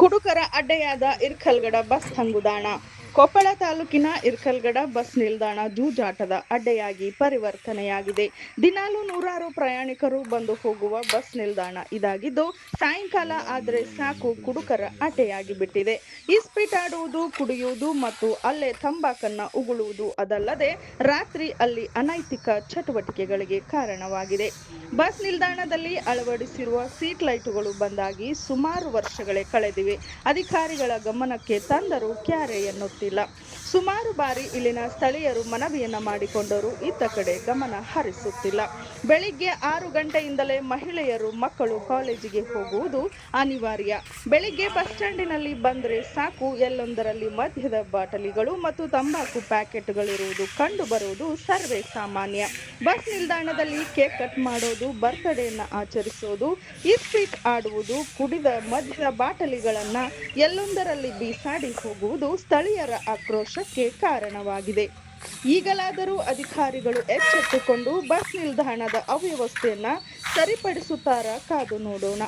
ಕುಡುಕರ ಅಡ್ಡೆಯಾದ ಇರ್ಖಲ್ಗಡ bus ತಂಗುದಾಣ. ಕೊಪ್ಪಳ ತಾಲೂಕಿನ Irkalgada bus ನಿಲ್ದಾಣ ಜೂಜಾಟದ ಅಡ್ಡೆಯಾಗಿ ಪರಿವರ್ತನೆಯಾಗಿದೆ. ದಿನಾಲು ನೂರಾರು ಪ್ರಯಾಣಿಕರು ಬಂದು ಹೋಗುವ ಬಸ್ ನಿಲ್ದಾಣ ಇದಾಗಿದ್ದು, ಸಾಯಂಕಾಲ ಆದರೆ ಸಾಕು ಕುಡುಕರ ಅಡ್ಡೆಯಾಗಿ ಬಿಟ್ಟಿದೆ. ಇಸ್ಪೀಟ್ ಆಡುವುದು, ಕುಡಿಯುವುದು ಮತ್ತು ಅಲ್ಲೇ ತಂಬಾಕನ್ನ ಉಗುಳುವುದು ಅದಲ್ಲದೆ ರಾತ್ರಿ ಅಲ್ಲಿ ಅನೈತಿಕ ಚಟುವಟಿಕೆಗಳಿಗೆ ಕಾರಣವಾಗಿದೆ. ಬಸ್ ನಿಲ್ದಾಣದಲ್ಲಿ ಅಳವಡಿಸಿರುವ ಸೀಟ್ ಲೈಟುಗಳು ಬಂದಾಗಿ ಸುಮಾರು ವರ್ಷಗಳೇ ಕಳೆದಿವೆ. ಅಧಿಕಾರಿಗಳ ಗಮನಕ್ಕೆ ತಂದರೂ ಕ್ಯಾರೆ ಎನ್ನುತ್ತಿಲ್ಲ ಸುಮಾರು ಬಾರಿ ಇಲ್ಲಿನ ಸ್ಥಳೀಯರು ಮನವಿಯನ್ನ ಮಾಡಿಕೊಂಡರು ಇತ್ತ ಕಡೆ ಗಮನ ಹರಿಸುತ್ತಿಲ್ಲ. ಬೆಳಿಗ್ಗೆ ಆರು ಗಂಟೆಯಿಂದಲೇ ಮಹಿಳೆಯರು ಮಕ್ಕಳು ಕಾಲೇಜಿಗೆ ಹೋಗುವುದು ಅನಿವಾರ್ಯ. ಬೆಳಿಗ್ಗೆ ಬಸ್ ಸ್ಟ್ಯಾಂಡಿನಲ್ಲಿ ಬಂದರೆ ಸಾಕು, ಎಲ್ಲೊಂದರಲ್ಲಿ ಮದ್ಯದ ಬಾಟಲಿಗಳು ಮತ್ತು ತಂಬಾಕು ಪ್ಯಾಕೆಟ್ಗಳಿರುವುದು ಕಂಡು ಬರುವುದು ಸರ್ವೇ ಸಾಮಾನ್ಯ. ಬಸ್ ನಿಲ್ದಾಣದಲ್ಲಿ ಕೇಕ್ ಕಟ್ ಮಾಡೋದು, ಬರ್ತ್ಡೇನ ಆಚರಿಸೋದು ಇಸ್ಪೀಟ್ ಆಡುವುದು, ಕುಡಿದ ಮದ್ಯದ ಬಾಟಲಿಗಳನ್ನ ಎಲ್ಲೊಂದರಲ್ಲಿ ಬೀಸಾಡಿ ಹೋಗುವುದು ಸ್ಥಳೀಯರ ಆಕ್ರೋಶಕ್ಕೆ ಕಾರಣವಾಗಿದೆ. ಈಗಲಾದರೂ ಅಧಿಕಾರಿಗಳು ಎಚ್ಚೆತ್ತುಕೊಂಡು ಬಸ್ ನಿಲ್ದಾಣದ ಅವ್ಯವಸ್ಥೆಯನ್ನ ಸರಿಪಡಿಸುತ್ತಾರಾ ಕಾದು ನೋಡೋಣ.